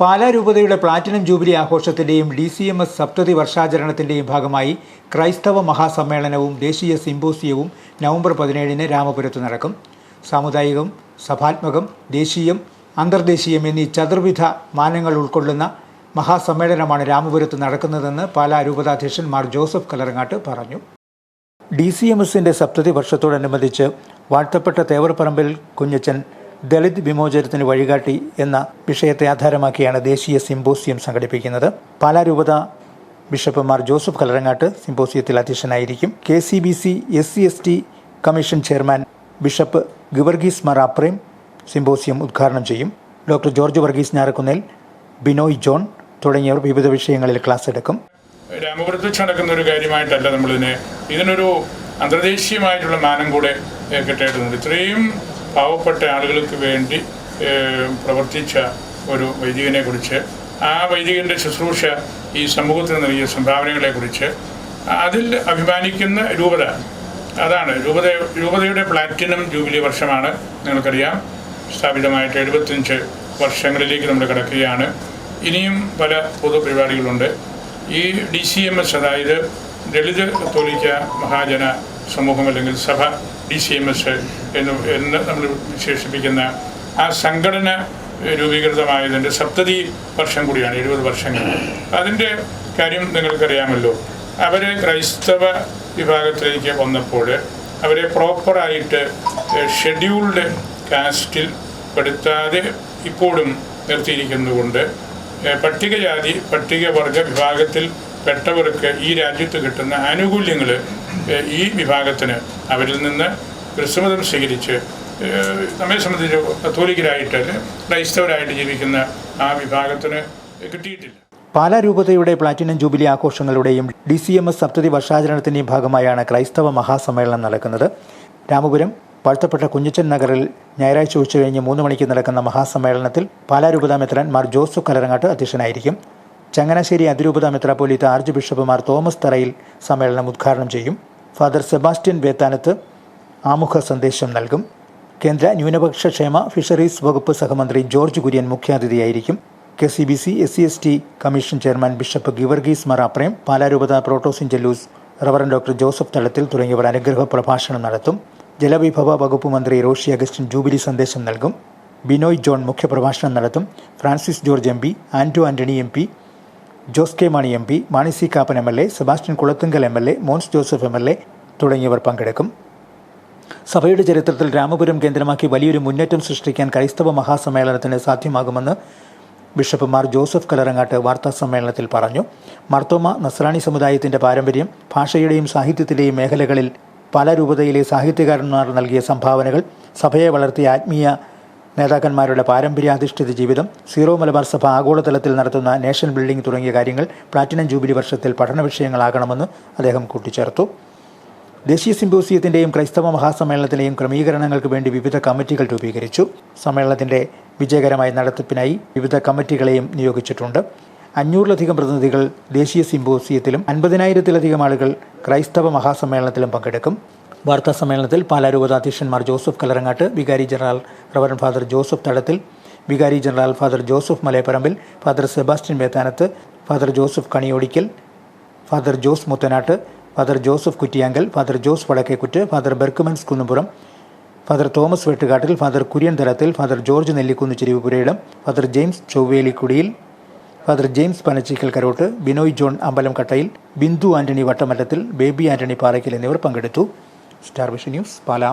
പാലാ രൂപതയുടെ platinum jubilee ആഘോഷത്തിന്റെയും D C M S സപ്തതി വർഷാചരണത്തിന്റെയും ഭാഗമായി ക്രൈസ്തവ മഹാസമ്മേളനവും ദേശീയ സിംബോസിയവും നവംബർ പതിനേഴിന് രാമപുരത്ത് നടക്കും. സാമുദായികം സഭാത്മകം ദേശീയം അന്തർദേശീയം എന്നീ ചതുർവിധ മാനങ്ങൾ ഉൾക്കൊള്ളുന്ന മഹാസമ്മേളനമാണ് രാമപുരത്ത് നടക്കുന്നതെന്ന് പാലാ രൂപതാധ്യക്ഷൻ മാർ ജോസഫ് കലറങ്ങാട്ട് പറഞ്ഞു. ഡി സി എം എസിന്റെ സപ്തതി വർഷത്തോടനുബന്ധിച്ച് വാഴ്ത്തപ്പെട്ട തേവർപ്പറമ്പിൽ കുഞ്ഞച്ചൻ ദളിത് വിമോചനത്തിന് വഴികാട്ടി എന്ന വിഷയത്തെ ആധാരമാക്കിയാണ് ദേശീയ സിംബോസിയം സംഘടിപ്പിക്കുന്നത്. പാലാരൂപത ബിഷപ്പുമാർ ബിഷപ്പ് മാർ ജോസഫ് കലറങ്ങാട്ട് സിംബോസിയത്തിൽ അധ്യക്ഷനായിരിക്കും. K C B C S C S T commission chairman bishop Geevarghese Mar Aprem symposium ഉദ്ഘാടനം ചെയ്യും. Doctor George Varghese Njarakkunnel Binoy John തുടങ്ങിയവർ വിവിധ വിഷയങ്ങളിൽ ക്ലാസ് എടുക്കും. രാമപുരത്ത് വെച്ച് നടക്കുന്ന ഒരു കാര്യമായിട്ടല്ല നമ്മളിതിനെ ഇതിനൊരു അന്തർദേശീയമായിട്ടുള്ള മാനം കൂടെ കിട്ടേണ്ടതുണ്ട്. ഇത്രയും പാവപ്പെട്ട ആളുകൾക്ക് വേണ്ടി പ്രവർത്തിച്ച ഒരു വൈദികനെ കുറിച്ച് ആ വൈദികന്റെ ശുശ്രൂഷ ഈ സമൂഹത്തിന് നൽകിയ സംഭാവനകളെ കുറിച്ച് അതിൽ അഭിമാനിക്കുന്ന രൂപത അതാണ് രൂപത രൂപതയുടെ പ്ലാറ്റിനം ജൂബിലി വർഷമാണ് നിങ്ങൾക്കറിയാം. സ്ഥാപിതമായിട്ട് എഴുപത്തഞ്ച് വർഷങ്ങളിലേക്ക് നമ്മൾ കിടക്കുകയാണ്. ഇനിയും പല പൊതുപരിപാടികളുണ്ട്. ഈ ഡി സി എം എസ് അതായത് ദളിത് കത്തോലിക്ക മഹാജന സമൂഹം അല്ലെങ്കിൽ സഭ ഡി സി എം എസ് എന്ന് എന്ന് നമ്മൾ വിശേഷിപ്പിക്കുന്ന ആ സംഘടന രൂപീകൃതമായതിന്റെ സപ്തതി വർഷം കൂടിയാണ് എഴുപത് വർഷങ്ങൾ. അതിന്റെ കാര്യം നിങ്ങൾക്കറിയാമല്ലോ. അവർ ക്രൈസ്തവ വിഭാഗത്തിലേക്ക് വന്നപ്പോൾ അവരെ പ്രോപ്പറായിട്ട് ഷെഡ്യൂൾഡ് കാസ്റ്റിൽ പെടുത്താതെ ഇപ്പോഴും നിർത്തിയിരിക്കുന്നതുകൊണ്ട് പട്ടികജാതി പട്ടികവർഗ വിഭാഗത്തിൽ പെട്ടവർക്ക് ഈ രാജ്യത്ത് കിട്ടുന്ന ആനുകൂല്യങ്ങൾ ഈ വിഭാഗത്തിന് അവരിൽ നിന്ന് ക്രിസ്തുമതം സ്വീകരിച്ച് നമ്മെ സംബന്ധിച്ച് കത്തോലിക്കരായിട്ട് ക്രൈസ്തവരായിട്ട് ജീവിക്കുന്ന ആ വിഭാഗത്തിന് കിട്ടിയിട്ടില്ല. പാലാ രൂപതയുടെ പ്ലാറ്റിനം ജൂബിലി ആഘോഷങ്ങളുടെയും ഡി സി എം എസ് സപ്തതി വർഷാചരണത്തിന്റെയും ഭാഗമായാണ് ക്രൈസ്തവ മഹാസമ്മേളനം നടക്കുന്നത്. രാമപുരം വാഴ്ത്തപ്പെട്ട കുഞ്ഞച്ചൻ നഗറിൽ ഞായറാഴ്ച ഉച്ചകഴിഞ്ഞ് മൂന്ന് മണിക്ക് നടക്കുന്ന മഹാസമ്മേളനത്തിൽ പാലാ രൂപതാ മാർ ജോസഫ് കലറങ്ങാട്ട് അധ്യക്ഷനായിരിക്കും. ചങ്ങനാശ്ശേരി അതിരൂപതാ മെത്രാപ്പോലീത്ത arch bishop Mar Thomas Tharayil സമ്മേളനം ഉദ്ഘാടനം ചെയ്യും. ഫാദർ സെബാസ്റ്റ്യൻ വേത്താനത്ത് ആമുഖ സന്ദേശം നൽകും. കേന്ദ്ര ന്യൂനപക്ഷ ക്ഷേമ ഫിഷറീസ് വകുപ്പ് സഹമന്ത്രി George Kurian മുഖ്യാതിഥിയായിരിക്കും. K C B C S C S T commission chairman bishop Geevarghese Mar Aprem പാലാരൂപത protosyncellus reverend doctor Joseph Thalathil തുടങ്ങിയവർ അനുഗ്രഹ പ്രഭാഷണം നടത്തും. ജലവിഭവ വകുപ്പ് മന്ത്രി റോഷി അഗസ്റ്റിൻ ജൂബിലി സന്ദേശം നൽകും. ബിനോയ് ജോൺ മുഖ്യപ്രഭാഷണം നടത്തും. Francis George M P Anto Antony M P Jose K Mani M P Mani C Kappan M L A Sebastian Kulathunkal M L A Mons Joseph M L A തുടങ്ങിയവർ പങ്കെടുക്കും. സഭയുടെ ചരിത്രത്തിൽ രാമപുരം കേന്ദ്രമാക്കി വലിയൊരു മുന്നേറ്റം സൃഷ്ടിക്കാൻ ക്രൈസ്തവ മഹാസമ്മേളനത്തിന് സാധ്യമാകുമെന്ന് ബിഷപ്പ് മാർ ജോസഫ് കലറങ്ങാട്ട് വാർത്താ സമ്മേളനത്തിൽ പറഞ്ഞു. മർത്തോമ നസ്രാണി സമുദായത്തിന്റെ പാരമ്പര്യം ഭാഷയുടെയും സാഹിത്യത്തിന്റെയും മേഖലകളിൽ പല രൂപതയിലെ സാഹിത്യകാരന്മാർ നൽകിയ സംഭാവനകൾ സഭയെ വളർത്തിയ ആത്മീയ നേതാക്കന്മാരുടെ പാരമ്പര്യാധിഷ്ഠിത ജീവിതം സീറോ മലബാർ സഭ ആഗോളതലത്തിൽ നടത്തുന്ന നേഷൻ ബിൽഡിംഗ് തുടങ്ങിയ കാര്യങ്ങൾ പ്ലാറ്റിനം ജൂബിലി വർഷത്തിൽ പഠന വിഷയങ്ങളാകണമെന്ന് അദ്ദേഹം കൂട്ടിച്ചേർത്തു. ദേശീയ സിംബോസിയത്തിന്റെയും ക്രൈസ്തവ മഹാസമ്മേളനത്തിന്റെയും ക്രമീകരണങ്ങൾക്ക് വേണ്ടി വിവിധ കമ്മിറ്റികൾ രൂപീകരിച്ചു. സമ്മേളനത്തിന്റെ വിജയകരമായ നടത്തിപ്പിനായി വിവിധ കമ്മിറ്റികളെയും നിയോഗിച്ചിട്ടുണ്ട്. അഞ്ഞൂറിലധികം പ്രതിനിധികൾ ദേശീയ സിംബോസിയത്തിലും അൻപതിനായിരത്തിലധികം ആളുകൾ ക്രൈസ്തവ മഹാസമ്മേളനത്തിലും പങ്കെടുക്കും. വാർത്താ സമ്മേളനത്തിൽ പാലാ രൂപതാധ്യക്ഷന്മാർ ജോസഫ് കലറങ്ങാട്ട് വികാരി general reverend father Joseph Thadathil vicar general father Joseph Malayaparambil father Sebastian Methanath father Joseph Kaniyodickal father Jose Muthanattu father Joseph Kuttiyankal father Jose Vadakkekutt father Berchmans Kunnupuram father Thomas Vettukattil father Kurian Thalathil father George Nellikunnu Chirivupurayidam father James Chovvelikudiyil father James Panachickal Karottu Binoy John Ambalam Kattayil Bindu Antony Vattamattathil Baby Antony Parackal എന്നിവർ പങ്കെടുത്തു. Star vision news Pala.